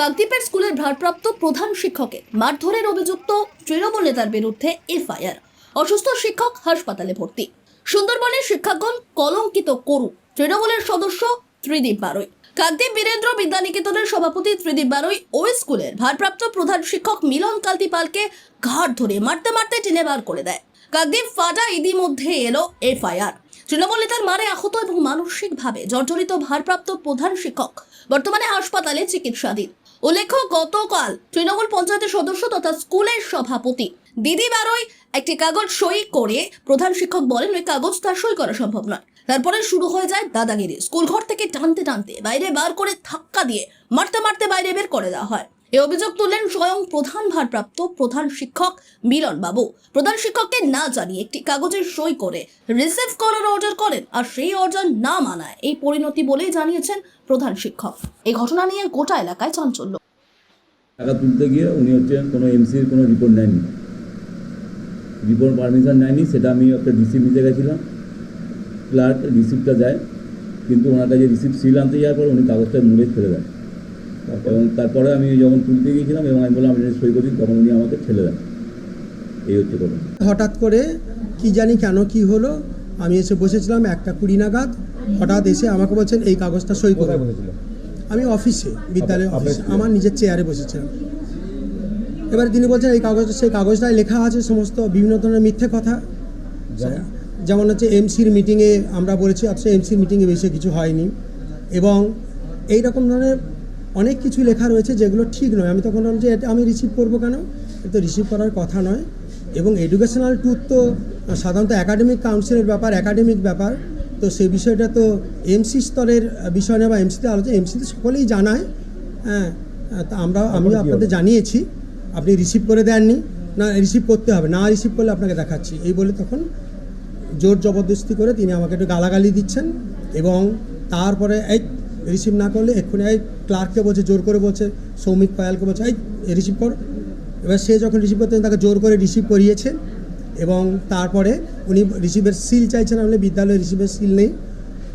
কাকদ্বীপের স্কুলের ভারপ্রাপ্ত প্রধান শিক্ষকের মারধরের অভিযুক্ত তৃণমূল নেতার বিরুদ্ধে এফআইআর। অসুস্থ শিক্ষক হাসপাতালে ভর্তি। সুন্দরবনের শিক্ষাগণ কলঙ্কিত করু তৃণমূলের সদস্য ত্রিদীপ বারৈ কাকদ্বীপ বীরেন্দ্র বিদ্যানিকেতনের সভাপতি ত্রিদীপ বারৈ ওই স্কুলের ভারপ্রাপ্ত প্রধান শিক্ষক মিলন কান্তি পালকে ঘাট ধরে মারতে মারতে টেনে বার করে দেয়। কাকদ্বীপ ফাটা ইতিমধ্যে এলো এফআইআর। তৃণমূল নেতার মারে আহত এবং মানসিকভাবে জর্জরিত ভারপ্রাপ্ত প্রধান শিক্ষক বর্তমানে হাসপাতালে চিকিৎসাধীন। উল্লেখ্য, গতকাল তৃণমূল পঞ্চায়েতের সদস্য তথা স্কুলের সভাপতি দিদি বারোই একটি কাগজ সই করে প্রধান শিক্ষক বলেন, ওই কাগজ তার সই করা সম্ভব নয়। তারপরে শুরু হয়ে যায় দাদাগিরি। স্কুল ঘর থেকে টানতে টানতে বাইরে বার করে ধাক্কা দিয়ে মারতে মারতে বাইরে বের করে দেওয়া হয়। এ অভিযোগ তুললেন স্বয়ং প্রধান ভারপ্রাপ্ত প্রধান শিক্ষক মিলন বাবু। প্রধান শিক্ষককে না জানিয়ে একটি কাগজের সই করে রিসিভ করার অর্ডার করেন আর সেই অর্ডার না মানায়। এই পরিণতি বলেই জানিয়েছেন প্রধান শিক্ষক। এই ঘটনা নিয়ে গোটা এলাকায় চাঞ্চল্য। টাকা তুলতে গিয়ে উনি হচ্ছে কোনো এমসির কোনো রিপোর্ট নেয়নি। রিপোর্ট পারমিশন নেয়নি, সেটা আমি একটা রিসিপ্ট নিতে গেছিলাম। ক্লার্ক রিসিপ্টটা দেয়, কিন্তু ওনার কাছে রিসিপ্ট সিল আনতে যাওয়ার পর উনি কাগজটা মুড়ে ফেলে দেন। এবং তারপরে আমি যখন তুলতে গিয়েছিলাম এবং আমি বললাম আপনি সই করুন তখন উনি আমাকে ঠেলে দেন। এই হচ্ছে কথা। হঠাৎ করে কি জানি কেন কি হলো আমি এসে বসেছিলাম একটা কুড়ি নাগাদ। হঠাৎ এসে আমাকে বলছেন এই কাগজটা সই করে। আমি অফিসে বিদ্যালয়ে অফিসে আমার নিজের চেয়ারে বসেছিলাম। এবার তিনি বলছেন এই কাগজ সেই কাগজটায় লেখা আছে সমস্ত বিভিন্ন ধরনের মিথ্যে কথা। যেমন? হচ্ছে এমসির মিটিংয়ে আমরা বলেছি অথচ এমসির মিটিংয়ে বেশি কিছু হয়নি। এবং এই রকম ধরনের অনেক কিছু লেখা রয়েছে যেগুলো ঠিক নয়। আমি তখন বললাম যে এটা আমি রিসিভ করব কেন? এটা রিসিভ করার কথা নয়। এবং এডুকেশনাল ট্যুর তো সাধারণত একাডেমিক কাউন্সিলের ব্যাপার একাডেমিক ব্যাপার। তো সেই বিষয়টা তো এমসি স্তরের বিষয় নয় বা এমসিতে আলোচনা এমসিতে সকলেই জানায়। হ্যাঁ তা আমরা আমিও আপনাদের জানিয়েছি। আপনি রিসিভ করে দেননি না রিসিভ করতে হবে না রিসিভ করলে আপনাকে দেখাচ্ছি। এই বলে তখন জোর জবরদস্তি করে তিনি আমাকে একটু গালাগালি দিচ্ছেন। এবং তারপরে এই রিসিভ না করলে এক্ষুনি এই ক্লার্ককে বলছে, জোর করে বলছে, সৌমিক পায়ালকে বলছে, এই রিসিভ কর। এবার সে যখন রিসিভ করতেন তাকে জোর করে রিসিভ করিয়েছে এবং তারপরে উনি রিসিভের সিল চাইছেন বলে বিদ্যালয়ে রিসিভের সিল নেই।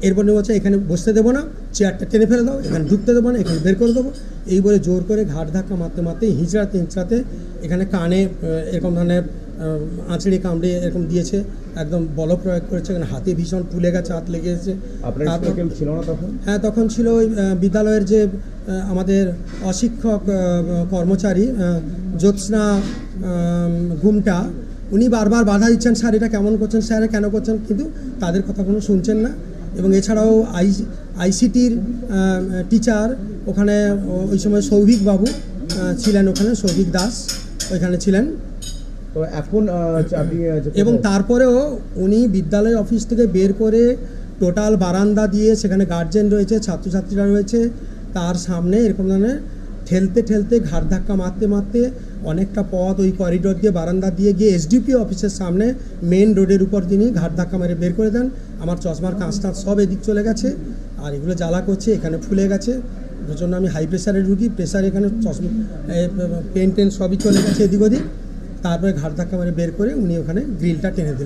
এরপর বলছে, এখানে বসতে দেবো না চেয়ারটা টেনে ফেলে দাও, এখানে ঢুকতে দেবো না, এখানে বের করে দেবো। এই বলে জোর করে ঘাট ধাক্কা মারতে মারতে, হিঁচড়াতে হিঁচড়াতে এখানে কানে এরকম ধরনের আঁচড়ে কামড়ে এরকম দিয়েছে একদম বল প্রয়োগ করেছে এখানে হাতে ভীষণ ফুলে গেছে হাত লেগে গেছে। ছিল না তখন? হ্যাঁ তখন ছিল ওই বিদ্যালয়ের যে আমাদের অশিক্ষক কর্মচারী জ্যোৎস্না ঘুমটা উনি বারবার বাধা দিচ্ছেন স্যার এটা কেমন করছেন? স্যার কেন করছেন? কিন্তু তাদের কথা কোনো শুনছেন না। এবং এছাড়াও আই আইসিটির টিচার ওখানে ওই সময় সৌভিক বাবু ছিলেন ওখানে সৌভিক দাস ওইখানে ছিলেন। তো এখন আপনি এবং তারপরেও উনি বিদ্যালয় অফিস থেকে বের করে টোটাল বারান্দা দিয়ে সেখানে গার্জেন রয়েছে ছাত্রছাত্রীরা রয়েছে তার সামনে এরকম ধরনের ঠেলতে ঠেলতে ঘাট ধাক্কা মারতে মারতে অনেকটা পথ ওই করিডোর দিয়ে বারান্দা দিয়ে গিয়ে এসডিপি অফিসের সামনে মেন রোডের উপর তিনি ঘাট ধাক্কা মেরে বের করে দেন। আমার চশমার কাঁচটা সব এদিক চলে গেছে আর এগুলো জ্বালা করছে এখানে ফুলে গেছে। জন্য আমি হাই প্রেশারের রুগী প্রেশার এখানে চশমা পেন টেন সবই চলে গেছে এদিক ওদিক। তারপরে ঘাট ধাক্কা মেরে বের করে উনি ওখানে গ্রিলটা টেনে দিলেন।